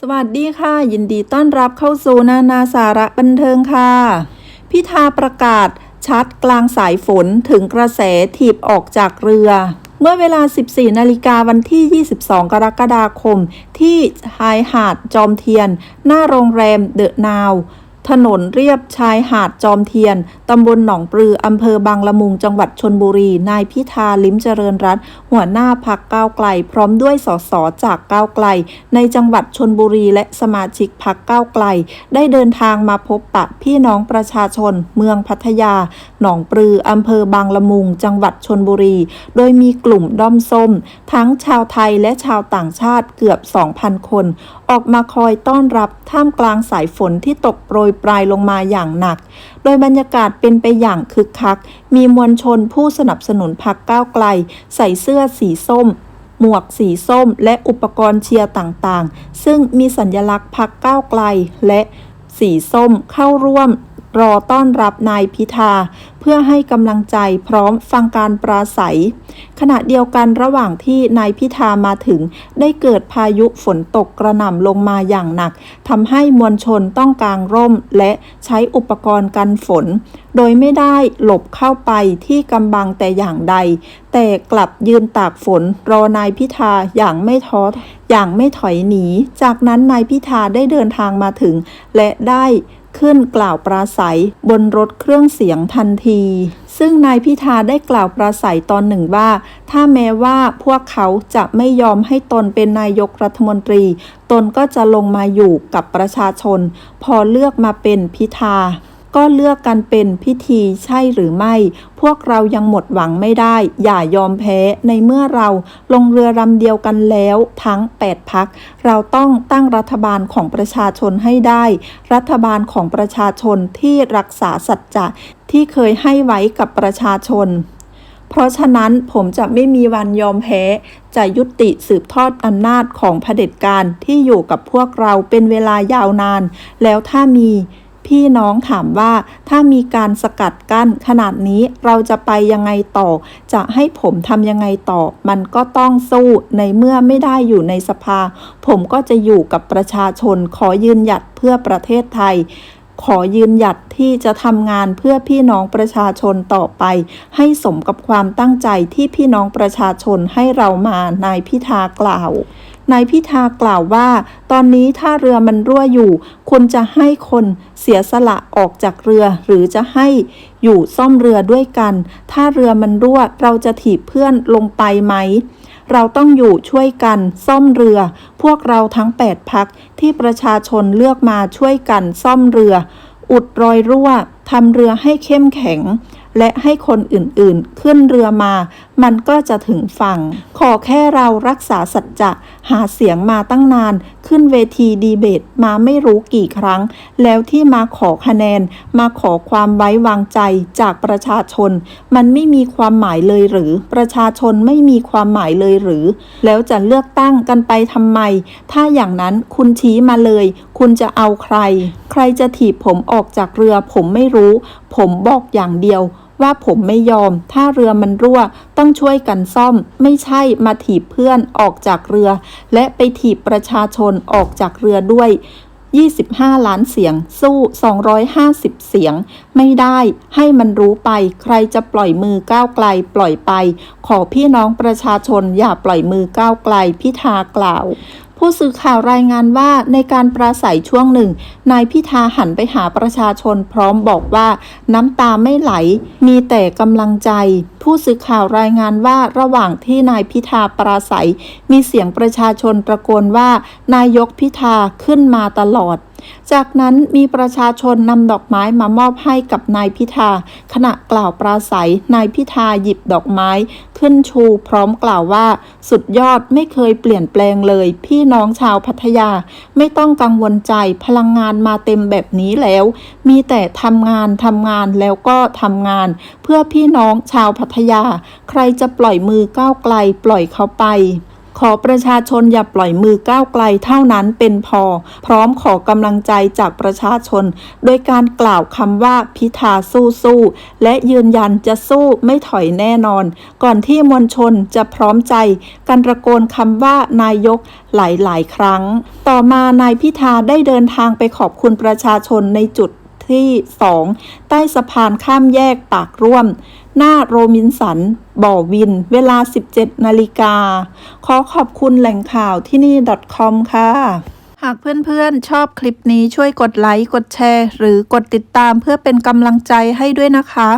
สวัสดีค่ะ ยินดีต้อนรับเข้าสู่นานาสาระบันเทิงค่ะ พิธาประกาศชัดกลางสายฝนถึงกระแสถีบออกจากเรือ เมื่อเวลา 14 นาฬิกาวันที่ 22 กรกฎาคม ที่ชายหาดจอมเทียน หน้าโรงแรมเดอะนาว ถนนเรียบชายหาดจอมเทียน ตำบลหนองปลือ อำเภอบางละมุง จังหวัดชนบุรี นายพิธาลิ้มเจริญรัตน์หัวหน้าพักก้าวไกล พร้อมด้วยสสจากก้าวไกล ในจังหวัดชนบุรีและสมาชิกพักก้าวไกล ได้เดินทางมาพบปะพี่น้องประชาชน เมืองพัทยา หนองปลือ อำเภอบางละมุง จังหวัดชนบุรี โดยมีกลุ่มด้อมส้ม ทั้งชาวไทยและชาวต่างชาติเกือบ 2,000 คน ออกมาคอยต้อนรับท่ามกลางสายฝนที่ตกโปรยปลายลงมาอย่างหนัก โดยบรรยากาศเป็นไปอย่างคึกคัก มีมวลชนผู้สนับสนุนพรรคก้าวไกล ใส่เสื้อสีส้ม หมวกสีส้ม และอุปกรณ์เชียร์ต่างๆ ซึ่งมีสัญลักษณ์พรรคก้าวไกลและสีส้มเข้าร่วมรอต้อนรับนายพิธา เพื่อให้กำลังใจพร้อมฟังการปราศัย ขณะเดียวกันระหว่างที่นายพิธามาถึง ได้เกิดพายุฝนตกกระหน่ำลงมาอย่างหนักทำให้มวลชนต้องกางร่ม และใช้อุปกรณ์กันฝน โดยไม่ได้หลบเข้าไปที่กำบังแต่อย่างใด แต่กลับยืนตากฝนรอนายพิธาอย่างไม่ท้ออย่างไม่ถอยหนี จากนั้นนายพิธาได้เดินทางมาถึง และได้ ขึ้นกล่าวปราศัยบนรถเครื่องเสียงทันที ซึ่งนายพิธาได้กล่าวปราศัยตอนหนึ่งว่า ถ้าแม้ว่าพวกเขาจะไม่ยอมให้ตนเป็นนายกรัฐมนตรี ตนก็จะลงมาอยู่กับประชาชน พอเลือกมาเป็นพิธา ก็เลือกกันเป็นพิธีใช่หรือไม่ พวกเรายังหมดหวังไม่ได้ อย่ายอมแพ้ในเมื่อเราลงเรือลำเดียวกันแล้วทั้ง 8พัก เราต้องตั้งรัฐบาลของประชาชนให้ได้ รัฐบาลของประชาชนที่รักษาสัจจะที่เคยให้ไว้กับประชาชน เพราะฉะนั้นผมจะไม่มีวันยอมแพ้ จะยุติสืบทอดอำนาจของเผด็จการที่อยู่กับพวกเราเป็นเวลายาวนาน แล้วถ้ามี พี่น้องถามว่าถ้ามีการสกัดกั้นขนาดนี้เราจะไปยังไงต่อ จะให้ผมทำยังไงต่อ มันก็ต้องสู้ในเมื่อไม่ได้อยู่ในสภา ผมก็จะอยู่กับประชาชนขอยืนหยัดเพื่อประเทศไทยขอยืนหยัดที่จะทำงานเพื่อพี่น้องประชาชนต่อไป ให้สมกับความตั้งใจที่พี่น้องประชาชนให้เรามานายพิธากล่าว นายพิธากล่าวว่า ตอนนี้ถ้าเรือมันรั่วอยู่ คุณจะให้คนเสียสละออกจากเรือ หรือจะให้อยู่ซ่อมเรือด้วยกัน ถ้าเรือมันรั่วเราจะถีบเพื่อนลงไปไหมเราต้องอยู่ช่วยกันซ่อมเรือ พวกเราทั้ง 8พักที่ประชาชนเลือกมาช่วยกันซ่อมเรือ อุดรอยรั่วทำเรือให้เข้มแข็ง และให้คนอื่นๆ ขึ้นเรือมา มันก็จะถึงฝั่ง ขอแค่เรารักษาสัจจะหาเสียงมาตั้งนาน ขึ้นเวทีดีเบตมาไม่รู้กี่ครั้ง แล้วที่มาขอคะแนน มาขอความไว้วางใจจากประชาชน มันไม่มีความหมายเลยหรือ ประชาชนไม่มีความหมายเลยหรือ แล้วจะเลือกตั้งกันไปทำไม ถ้าอย่างนั้นคุณชี้มาเลย คุณจะเอาใคร ใครจะถีบผมออกจากเรือผมไม่รู้ ผมบอกอย่างเดียว ว่าผมไม่ยอม ถ้าเรือมันรั่ว ต้องช่วยกันซ่อม ไม่ใช่มาถีบเพื่อนออกจากเรือ และไปถีบประชาชนออกจากเรือด้วย 25 ล้านเสียง สู้ 250 เสียง ไม่ได้ให้มันรู้ไป ใครจะปล่อยมือก้าวไกล ปล่อยไป ขอพี่น้องประชาชนอย่าปล่อยมือก้าวไกลพิธากล่าว ผู้สื่อข่าวรายงานว่าในการปราศัยช่วงหนึ่ง นายพิธาหันไปหาประชาชนพร้อมบอกว่าน้ำตาไม่ไหล มีแต่กำลังใจ ผู้สื่อข่าวรายงานว่าระหว่างที่นายพิธาปราศัย มีเสียงประชาชนตะโกนว่า นายกพิธาขึ้นมาตลอด จากนั้นมีประชาชนนำดอกไม้มามอบให้กับนายพิธา ขณะกล่าวปราศัยนายพิธาหยิบดอกไม้ขึ้นชูพร้อมกล่าวว่า สุดยอดไม่เคยเปลี่ยนแปลงเลย พี่น้องชาวพัทยา ไม่ต้องกังวลใจพลังงานมาเต็มแบบนี้แล้ว มีแต่ทำงานทำงานแล้วก็ทำงาน เพื่อพี่น้องชาวพัทยา ใครจะปล่อยมือก้าวไกลปล่อยเขาไป ขอประชาชนอย่าปล่อยมือก้าวไกลเท่านั้นเป็นพอ พร้อมขอกำลังใจจากประชาชน โดยการกล่าวคำว่าพิธาสู้สู้และยืนยันจะสู้ไม่ถอยแน่นอน ก่อนที่มวลชนจะพร้อมใจกันตะโกนคำว่านายกหลาย ๆ ครั้ง ต่อมานายพิธาได้เดินทางไปขอบคุณประชาชนในจุดที่ 2 ใต้สะพานข้ามแยกปากร่วม หน้าโรมินสัน บ่อวิน เวลา 17 นาฬิกา ขอขอบคุณแหล่งข่าวที่นี่ .com ค่ะ หากเพื่อนๆ ชอบคลิปนี้ช่วยกดไลค์ กดแชร์ หรือกดติดตามเพื่อเป็นกำลังใจให้ด้วยนะคะ